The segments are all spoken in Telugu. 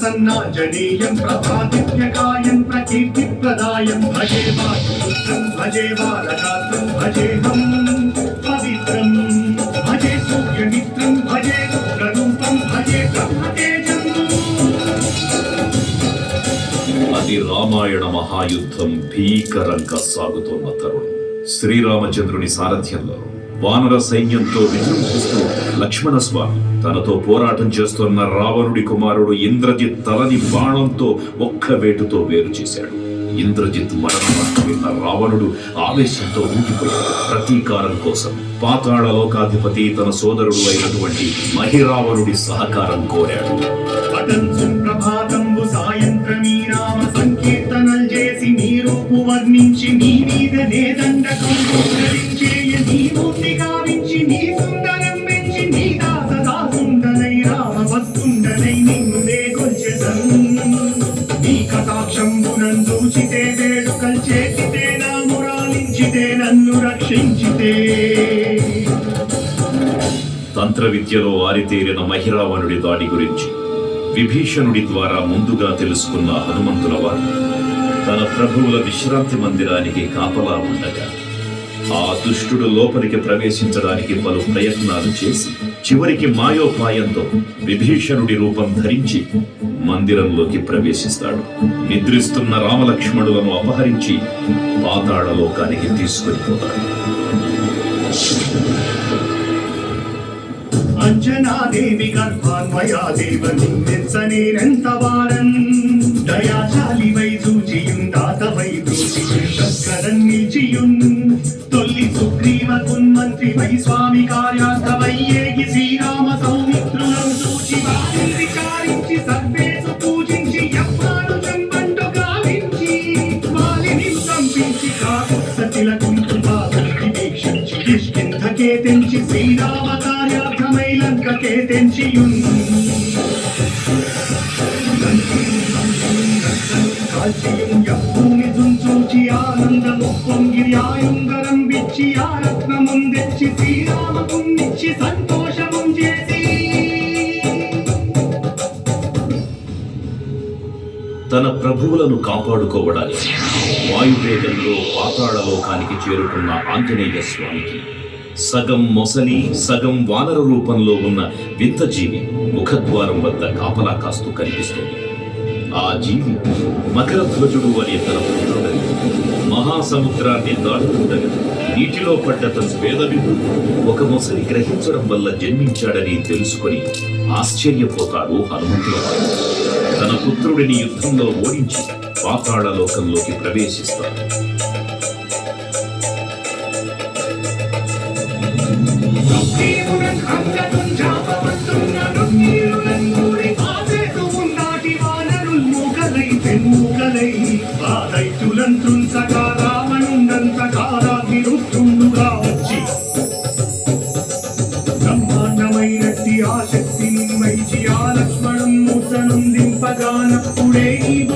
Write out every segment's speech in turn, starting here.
ప్రసన్నాంజనేయం ప్రభాదిత్యకాయం ప్రకీర్తిప్రదాయం భజే వాయుపుత్రం భజే బాలగాత్రం భజేహం పవిత్రం. భజే సూర్యమిత్రం భజే రుద్రరూపం భజే బ్రహ్మతేజం. అది రామాయణ మహాయుద్ధం భీకరంగా సాగుతున్న తరుణం. శ్రీరామచంద్రుని సారథ్యంలో వానర సైన్యంతో విజృంభిస్తూ లక్ష్మణ స్వామి తనతో పోరాటం చేస్తున్న రావణుడి కుమారుడు ఇంద్రజిత్ తలని బాణంతో ఒక్క వేటుతో వేరు చేశాడు. ఇంద్రజిత్ మరణం విన్న రావణుడు ఆవేశంతో ఊగిపోయాడు. ప్రతీకారం కోసం పాతాళ లోకాధిపతి తన సోదరుడు అయినటువంటి మహిరావణుడి సహకారం కోరాడు. సంకీర్తనలు చేసి నీ రూపు వర్ణించి నీ మీద లేదండ చేసితే నా మురాలించితే నన్ను రక్షించితే. తంత్ర విద్యలో ఆరితేరిన మహిరావణుడి దాడి గురించి విభీషణుడి ద్వారా ముందుగా తెలుసుకున్న హనుమంతుల వారు తన ప్రభువుల విశ్రాంతి మందిరానికి కాపలా ఉండగా ఆ దుష్టుడు లోపలికి ప్రవేశించడానికి పలు ప్రయత్నాలు చేసి చివరికి మాయోపాయంతో విభీషణుడి రూపం ధరించి మందిరంలోకి ప్రవేశిస్తాడు. నిద్రిస్తున్న రామలక్ష్మణులను అపహరించి పాతాళ లోకానికి దేవి పోతాడు అంజనాదేవి గర్భాన్వయా దేవని కిష్కింధకే తెంచి శ్రీరామకార్యార్థమై లంకకే తెంచియున్ కాల్చియున్ యప్పూని దుంచూచి ఆనందము పొంగి ఆయుంగరం విచ్చి ఆ రత్నముం తెచ్చి శ్రీరామకున్నిచ్చి చేసి. తన ప్రభువులను కాపాడుకోవడానికి వాయువేగంలో పాతాళలోకానికి చేరుకున్న ఆంజనేయ స్వామికి సగం మొసలి సగం వానర రూపంలో ఉన్న వింత జీవి ముఖద్వారం వద్ద కాపలా కాస్తూ కనిపిస్తుంది. ఆ జీవి మకర ధ్వజుడు అనే తన పుత్రుడని మహాసముద్రాన్ని దాటుతుండగా నీటిలో పడ్డ తన పేదవిడు ఒక మొసలి గ్రహించడం వల్ల జన్మించాడని తెలుసుకొని ఆశ్చర్యపోతాడు హనుమంతుల తన పుత్రుడిని యుద్ధంలో ఓడించి పాతాళలోకంలోకి ప్రవేశిస్తాడు.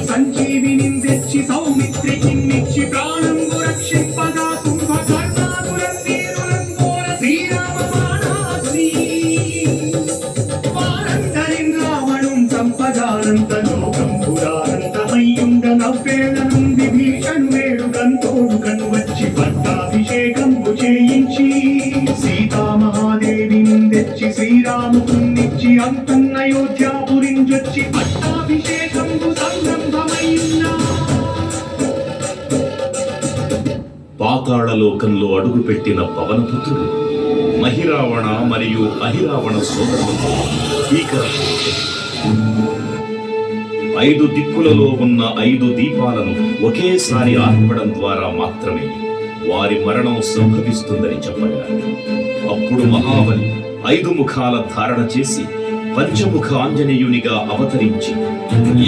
సంజీవిని తెచ్చి సౌమిత్రికిన్నిచ్చి ప్రాణం రక్షింపగా శ్రీరాముకున్నిచ్చి అంతన్నయోధ్యాపురించొచ్చి పట్టాభిషేకంబు సంరంభమయ్యున్నా పాతాళ లోకంలో అడుగుపెట్టిన పవనపుత్రుడు మహిరావణ మరియు అహిరావణ సోదరులతో భీకర ఐదు దిక్కులలో ఉన్న ఐదు దీపాలను ఒకేసారి ఆర్పడం ద్వారా మాత్రమే వారి మరణం సంభవిస్తుందని చెప్పగా అప్పుడు మహాబలి ఐదు ముఖాల ధారణ చేసి పంచముఖ ఆంజనేయునిగా అవతరించి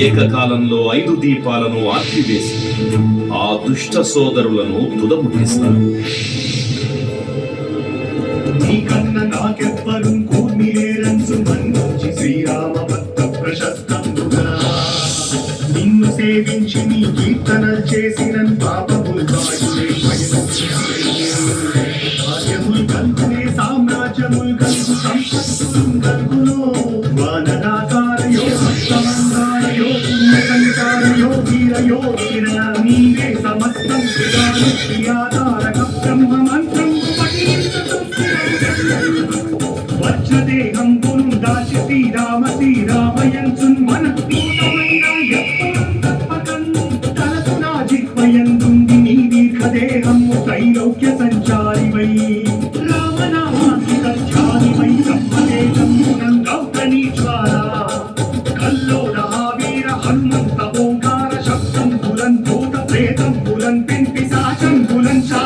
ఏకకాలంలో ఐదు దీపాలను ఆర్పివేసి ఆ దుష్ట సోదరులను తుదముట్టిస్తారు నిన్ను సేవించి నీ కీర్తనలు చేసిన పాపములు కాయులే. సామ్రాజ్యములు కలుగు. సంపత్తి దేహంబును పును దాచి శ్రీరామ శ్రీరామయంచున్ మన పూర్ణమైన ఎప్పుడు తప్పకన్ తలసు జిహ్వయందుంది నీ దీర్ఘదేహము త్రైలోక్య సంచారివై రామనామాంకిత కల్లోల వీర హనుమంత ఓంకార శబ్దం బులన్ భూత ప్రేతం బులన్ సాచం బులన్ చా